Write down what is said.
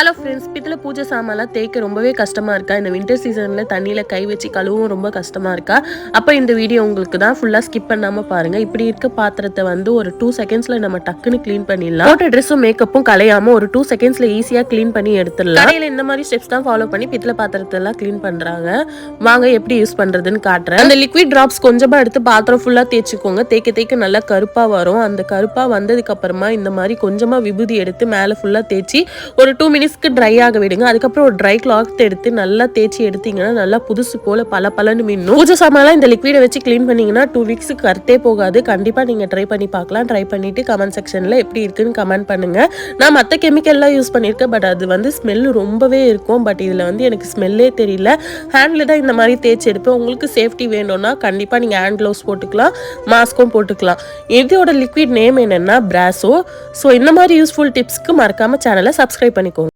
Hello friends பித்தளை பூஜை சாமான்லாம் தேய்க்க ரொம்பவே கஷ்டமாக இருக்கா? இந்த வின்டர் சீசனில் தண்ணியில் கை வச்சு கழுவும் ரொம்ப கஷ்டமாக இருக்கா? அப்போ இந்த வீடியோ உங்களுக்கு தான் ஃபுல்லாக ஸ்கிப் பண்ணாமல் பாருங்கள் இப்படி இருக்க பாத்திரத்தை வந்து ஒரு டூ செகண்ட்ஸில் நம்ம டக்குன்னு க்ளீன் பண்ணிடலாம். போட்ட ட்ரெஸ்ஸும் மேக்கப்பும் கலையாமல் ஒரு டூ செகண்ட்ஸில் ஈஸியாக க்ளீன் பண்ணி எடுத்துடலாம். கடையில் இந்த மாதிரி ஸ்டெப்ஸ் தான் ஃபாலோ பண்ணி பித்தளை பாத்திரத்தெல்லாம் க்ளீன் பண்ணுறாங்க வாங்க எப்படி யூஸ் பண்ணுறதுன்னு காட்டுறேன். அந்த லிக்விட் ட்ராப்ஸ் கொஞ்சமாக எடுத்து பாத்திரம் ஃபுல்லாக தேய்ச்சிக்கோங்க. தேய்க்க தேய்க்க நல்லா கருப்பாக வரும். அந்த கருப்பாக வந்ததுக்கப்புறமா இந்த மாதிரி கொஞ்சமாக விபூதி எடுத்து மேலே ஃபுல்லாக தேய்ச்சி ஒரு டூ மினிட்ஸ் மினிட்ஸ்க்கு ட்ரை ஆக விடுங்க. அதுக்கப்புறம் ஒரு ட்ரை கிளாத் எடுத்து நல்லா தேய்ச்சி எடுத்தீங்கன்னா நல்லா புதுசு போல பல பலன்னு மின்னும். பூஜை சாமான்லாம் இந்த லிக்விடை வச்சு க்ளீன் பண்ணீங்கன்னா டூ வீக்ஸுக்கு கருத்தே போகாது. கண்டிப்பாக நீங்கள் ட்ரை பண்ணி பார்க்கலாம். ட்ரை பண்ணிட்டு கமெண்ட் செக்ஷனில் எப்படி இருக்குன்னு கமெண்ட் பண்ணுங்க. நான் மற்ற கெமிக்கல்லாம் யூஸ் பண்ணியிருக்கேன். பட் அது வந்து ஸ்மெல் ரொம்பவே இருக்கும். பட் இதில் வந்து எனக்கு ஸ்மெல்லே தெரியல. ஹேண்டில் தான் இந்த மாதிரி தேய்ச்சி எடுப்பேன். உங்களுக்கு சேஃப்டி வேணும்னா கண்டிப்பாக நீங்கள் ஹேண்ட் க்ளவுஸ் போட்டுக்கலாம். மாஸ்க்கும் போட்டுக்கலாம். இதோட லிக்விட் நேம் என்னென்னா பிராசோ ஸோ இந்த மாதிரி யூஸ்ஃபுல் டிப்ஸ்க்கு மறக்காமல் சேனலை சப்ஸ்கிரைப் பண்ணிக்கோங்க.